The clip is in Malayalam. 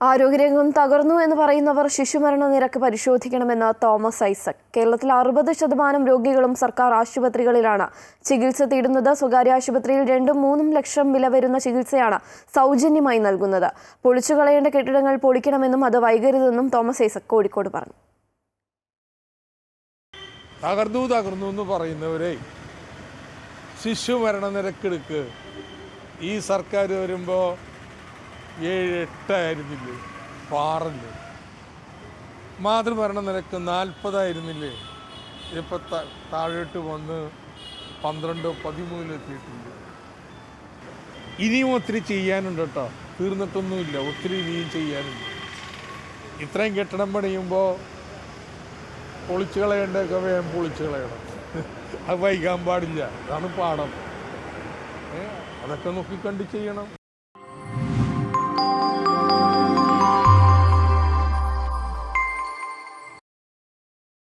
ആരോഗ്യരംഗം തകർന്നു എന്ന് പറയുന്നവർ ശിശുമരണ നിരക്ക് പരിശോധിക്കണമെന്ന് തോമസ് ഐസക്. കേരളത്തിൽ അറുപത് ശതമാനം രോഗികളും സർക്കാർ ആശുപത്രികളിലാണ് ചികിത്സ തേടുന്നത്. സ്വകാര്യ ആശുപത്രിയിൽ രണ്ടും മൂന്നും ലക്ഷം വില വരുന്ന ചികിത്സയാണ് സൗജന്യമായി നൽകുന്നത്. പൊളിച്ചു കളയേണ്ട കെട്ടിടങ്ങൾ പൊളിക്കണമെന്നും അത് വൈകരുതെന്നും തോമസ് ഐസക് കോഴിക്കോട് പറഞ്ഞു. തകർന്നു തകർന്നു എന്ന് പറയുന്നവരെ ശിശു മരണ നിരക്കെടുക്ക് ഈ സർക്കാർ വരുമ്പോൾ ഏഴ് എട്ടായിരുന്നില്ലേ? പാറല്ലേ മാതൃഭരണ നിരക്ക് നാൽപ്പതായിരുന്നില്ലേ? ഇപ്പോൾ താഴോട്ട് വന്ന് പന്ത്രണ്ടോ പതിമൂന്നിലെത്തിയിട്ടുണ്ട് ഇനിയും ഒത്തിരി ചെയ്യാനുണ്ട് കേട്ടോ. തീർന്നിട്ടൊന്നുമില്ല. ഒത്തിരി ഇനിയും ചെയ്യാനുണ്ട്. ഇത്രയും കെട്ടിടം പണിയുമ്പോൾ പൊളിച്ചു കളയേണ്ടതൊക്കെ വേഗം പൊളിച്ചു കളയണം അത് വൈകാൻ പാടില്ല. അതാണ് പാടം അതൊക്കെ നോക്കിക്കണ്ട് ചെയ്യണം.